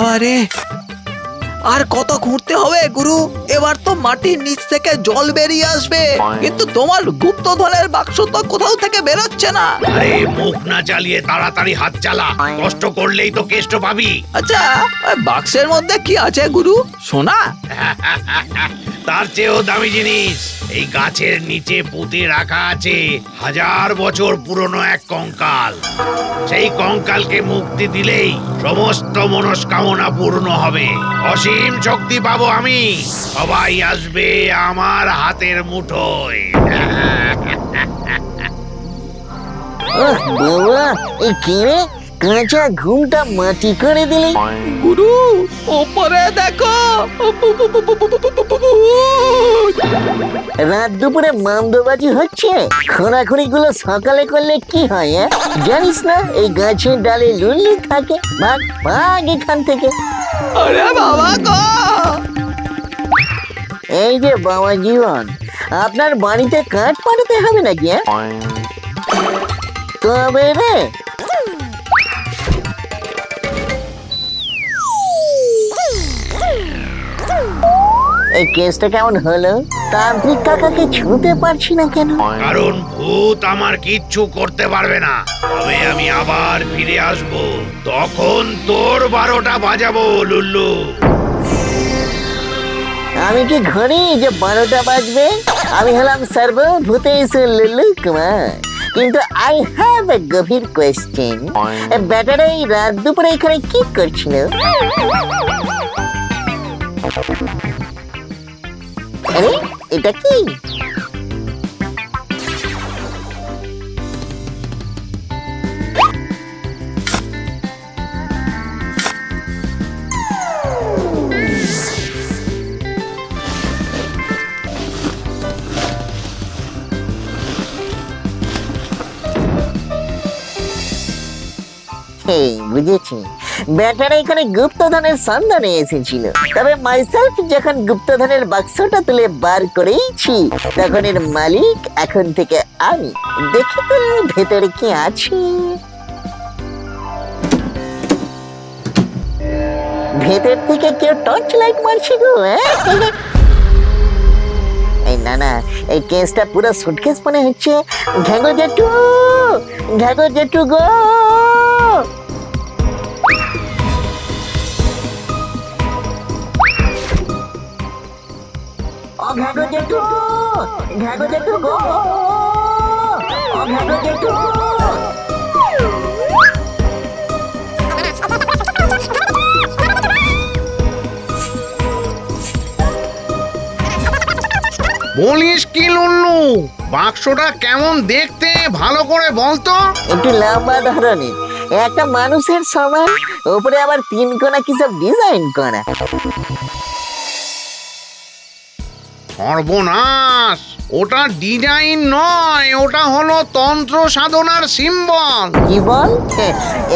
বাবা রে। আর কত ঘুরতে হবে গুরু? এবার তো মাটির নিচ থেকে জল বেরিয়ে আসবে। কিন্তু তোমার গুপ্তধনের বাক্স তো কোথাও থেকে বেরোচ্ছে না। আরে মুখ না চালিয়ে তাড়াতাড়ি হাত চালা। কষ্ট করলেই তো কেষ্ট পাবি। আচ্ছা বাক্সের মধ্যে কি আছে গুরু? সোনা তার চেয়েও দামি জিনিস। এই গাছের নিচে পুঁতে রাখা আছে হাজার বছর পুরনো এক কঙ্কাল। সেই কঙ্কালকে মুক্তি দিলেই সমস্ত মনস্কামনা পূর্ণ হবে। অসীম শক্তি পাবো আমি। সবাই আসবে আমার হাতের মুঠোয়। ওহ বাবা এই কি রে? কাঁচা ঘুমটা মাটি করে দিলি। গুরু ওপরে দেখো। রাত দুপুরে মামদোবাজি হচ্ছে খোঁড়াখুড়ি গুলো সকালে করলে কি হয় হ্যাঁ? জানিস না এই গাছের ডালে লুল্লি থাকে ভাগ ভাগ এখান থেকে আরে বাবা গো এই যে বাবা জীবন আপনার বাড়িতে কাঠ পাঠাতে হবে নাকি হ্যাঁ? তবে রে এই কেসটা কেমন হলো? তান্ত্রিক কাকাকে ছুঁতে পারছি না কেন? কারণ ভূত আমার কিচ্ছু করতে পারবে না। তবে আমি আবার ফিরে আসব। তখন তোর বারোটা বাজাবো লুল্লু। আমি কি ঘরে যে বারোটা বাজবে? আমি হলাম সর্বভূতেশ লুলু কুমার। কিন্তু আই হ্যাভ এ গভীর কোয়েশ্চেন ব্যাটারা এই রাত দুপুরে এখানে কি করছিল? আরে এটা কি এই বুঝেছি ব্যাটারা এখানে গুপ্তধনের সন্ধানে এসেছিল। তবে মাইসেলফ যখন গুপ্তধনের বাক্সটা তুলে বার করেইছি, তখন এর মালিক এখন থেকে আমি। দেখি তো ভেতরে কি আছে? ভেতর থেকে কেউ টর্চ লাইট মারছে গো হ্যাঁ? এই না না, এই কেসটা পুরো সুটকেস মনে হচ্ছে। ঘাগো জেঠু ঘাগো জেঠু গো! বলিস কি, লুল্লু? বাক্সটা কেমন দেখতে? ভালো করে বলতো একটু লম্বা ধরনের একটা মানুষের সমান উপরে আবার তিন কোনা কি সব ডিজাইন করা। সর্বনাশ। ওটা ডিজাইন নয় ওটা হলো তন্ত্র সাধনার সিম্বল কি বল?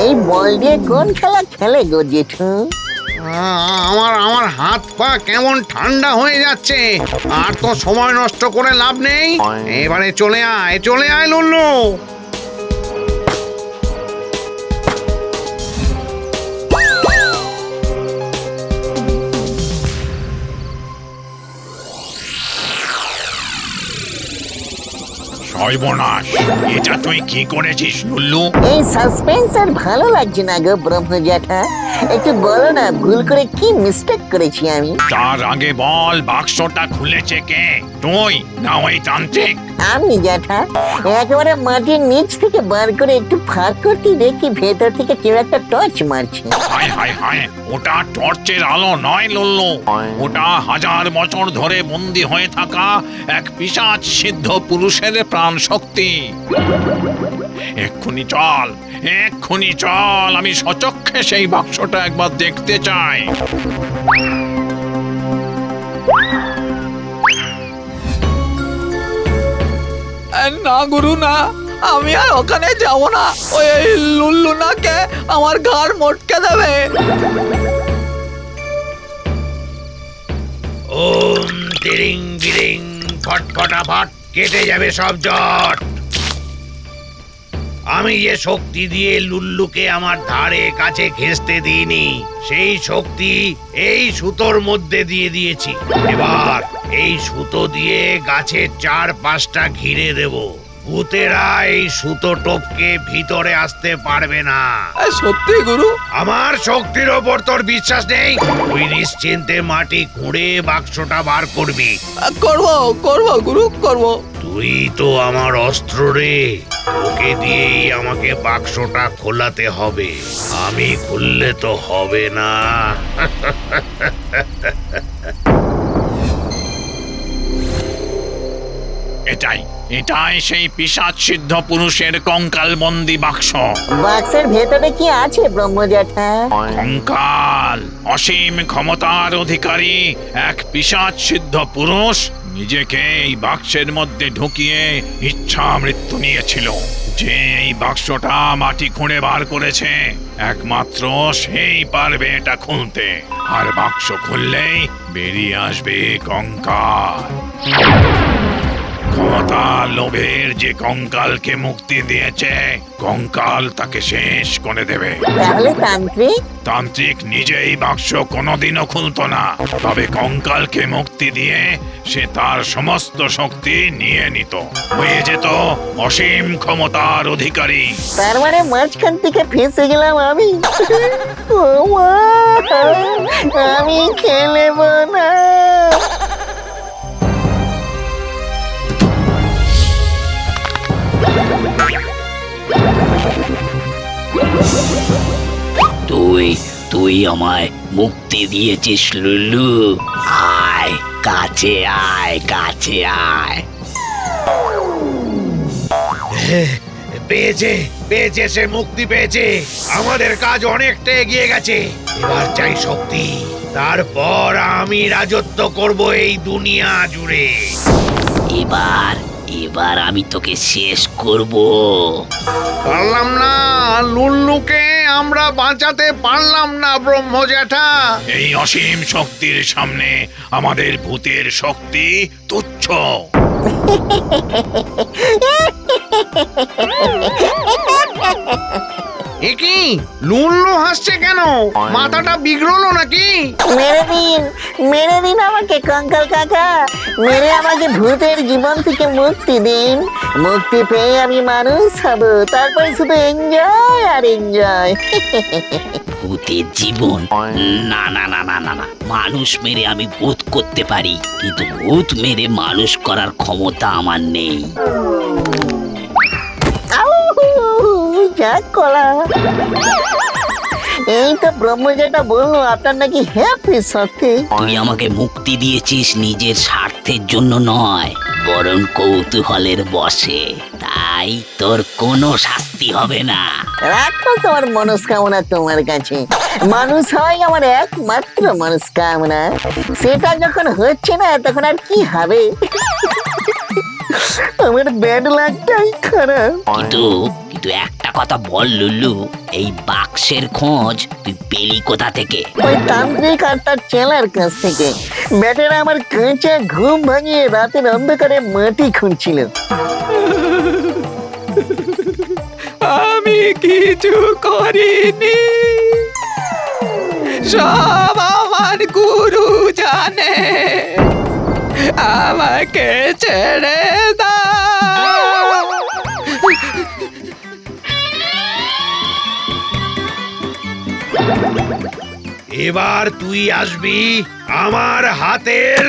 এই বল দিয়ে কোন খেলা খেলে গো জেঠু আমার আমার হাত পা কেমন ঠান্ডা হয়ে যাচ্ছে। আর তো সময় নষ্ট করে লাভ নেই। এবারে চলে আয় চলে আয় লুল্লু। সর্বনাশ। এটা তুই কি করেছিস লুল্লু? এই সাসপেন্স আর ভালো লাগছে না গো ব্রহ্ম জ্যাঠা একটু বলো না ভুল করে কি মিস্টেক করেছি আমি? তার আগে বল বাক্সটা খুলেছে কে? তুই না ওই তান্ত্রিক। আমি জ্যাঠা, একেবারে মাটির নিচ থেকে বার করে একটু ফাঁক করতে দেখি ভেতর থেকে কেউ একটা টর্চ মারছে। হায় হায় হায়, ওটা টর্চের আলো নয় লল্লু। ওটা হাজার বছর ধরে বন্দি হয়ে থাকা এক পিশাচ সিদ্ধ পুরুষের প্রাণ শক্তি এক্ষুনি চল এক্ষুনি চল, আমি সচক্ষে সেই বাক্সটা একবার দেখতে চাই। না, গুরু না। আমি আর ওখানে যাব না। ওই লুল্লু নাকে আমার ঘাড় মটকে দেবে। ওম তিরিং বিরিং ফট ফটাফট কেটে যাবে সব জট আমি যে শক্তি দিয়ে লুল্লুকে আমার ধারে কাছে ঘেঁষতে দিইনি সেই শক্তি এই সুতোর মধ্যে দিয়ে দিয়েছি। এবার এই সুতো দিয়ে গাছের চার পাঁচটা ঘিরে দেব। ভূতেরা এই সুতো টপকে ভিতরে আসতে পারবে না। সত্যি গুরু? আমার শক্তির ওপর তোর বিশ্বাস নেই? তুই নিশ্চিন্তে মাটি খুঁড়ে বাক্সটা বার করবি। করব করব গুরু করব। তুই তো আমার অস্ত্র রে। তোকে দিয়েই আমাকে বাক্সটা খোলাতে হবে। আমি খুললে তো হবে না। এটাই এটাই সেই পিসাচ সিদ্ধ পুরুষের কঙ্কাল বন্দি বাক্স। বাক্সের ভেতরে কি আছে ব্রহ্মজ্যাঠা কঙ্কাল অসীম ক্ষমতার অধিকারী এক পিসাচ সিদ্ধ পুরুষ নিজেকে এই বাক্সের মধ্যে ঢুকিয়ে ইচ্ছা মৃত্যু নিয়েছিল। যে এই বাক্সটা মাটি খুঁড়ে বার করেছে, একমাত্র সেই পারবে এটা খুলতে। আর বাক্স খুললেই বেরিয়ে আসবে কঙ্কাল ক্ষমতা লোভের যে কঙ্কালকে মুক্তি দিয়েছে কঙ্কাল তাকে শেষ করে দেবে। তাহলে তান্ত্রিক? তান্ত্রিক নিজেই বাক্স কোনোদিনও খুলতো না। তবে কঙ্কালকে মুক্তি দিয়ে সে তার সমস্ত শক্তি নিয়ে নিত। হয়ে যেত অসীম ক্ষমতার অধিকারী। তার মানে মাঝখান থেকে ফেসে গেলাম আমি। ও মা আমি খেলব না তুই তুই আমায় মুক্তি দিয়েছিস লুলু। আয় কাছে আয় কাছে আয়। পেয়েছে পেয়েছে সে মুক্তি পেয়েছে। আমাদের কাজ অনেকটা এগিয়ে গেছে। এবার চাই শক্তি। তারপর আমি রাজত্ব করব এই দুনিয়া জুড়ে। এবার এবার আমি তোকে শেষ করব। পারলাম না লুল্লুকে আমরা বাঁচাতে পারলাম না ব্রহ্ম জ্যাঠা এই অসীম শক্তির সামনে আমাদের ভূতের শক্তি তুচ্ছ। এ কি? লুল্লু হাসছে কেন? মাথাটা বিগড়লো নাকি? মেরে দিন মেরে দিন আমাকে কঙ্কাল কাকা। মেরে আমাকে ভূতের জীবন থেকে মুক্তি দিন। মুক্তি পেয়ে আমি মানুষ হব তারপরে শুধু এনজয় আর এনজয় ভূতের জীবন? না না না না না না। মানুষ মেরে আমি ভূত করতে পারি কিন্তু ভূত মেরে মানুষ করার ক্ষমতা আমার নেই। যা কলা এই তো ব্রহ্ম যেটা বলল আপনার নাকি হ্যাপি সত্যি। তুই আমাকে মুক্তি দিয়েছিস নিজের স্বার্থের জন্য নয় বরং কৌতূহলের বসে তাই তোর কোনো শাস্তি হবে না। রাখো তোমার মনস্কামনা তোমার কাছে। মানুষ হয় আমার একমাত্র মনস্কামনা। সেটা যখন হচ্ছে না তখন আর কি হবে? আমার ব্যাড লাগটাই খারাপ। কিন্তু কিন্তু একটা কথা বল লুলু। এই বাক্সের খোঁজ তুই পেলি কোথা থেকে? ওই তান্ত্রিক আর তার চেলার কাছ থেকে। ব্যাটেরা আমার কাঁচা ঘুম ভাঙিয়ে রাতের অন্ধকারে মাটি খুঁড়ছিল। আমি কিছু করিনি। সব আমার গুরু জানে। আমাকে ছেড়ে দাও। এবার তুই আসবি আমার হাতের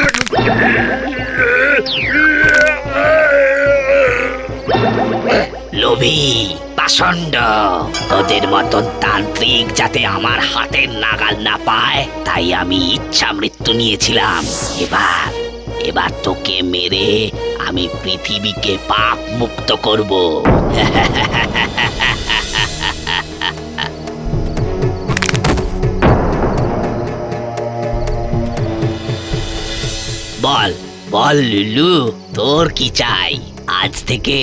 লোভী, পাষণ্ড। তোদের মতন তান্ত্রিক যাতে আমার হাতের নাগাল না পায়, তাই আমি ইচ্ছা মৃত্যু নিয়েছিলাম। এবার এবার তোকে মেরে আমি পৃথিবীকে পাপ মুক্ত করব। বল বল লুলু তোর কি চাই? আজ থেকে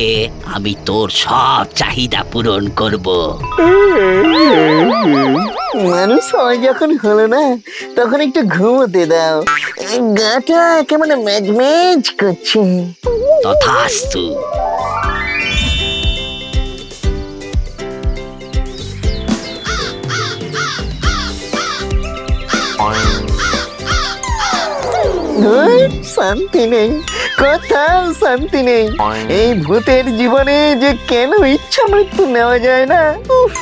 আমি তোর সব চাহিদা পূরণ করব। মানুষ হয় যখন হলো না তখন একটু ঘুমোতে দাও। গাটা কেমন ম্যাজ ম্যাজ করছে। তথাস্তু। শান্তি নেই, কোথাও শান্তি নেই। এই ভূতের জীবনে যে কেন ইচ্ছা মৃত্যু নেওয়া যায় না? উফ।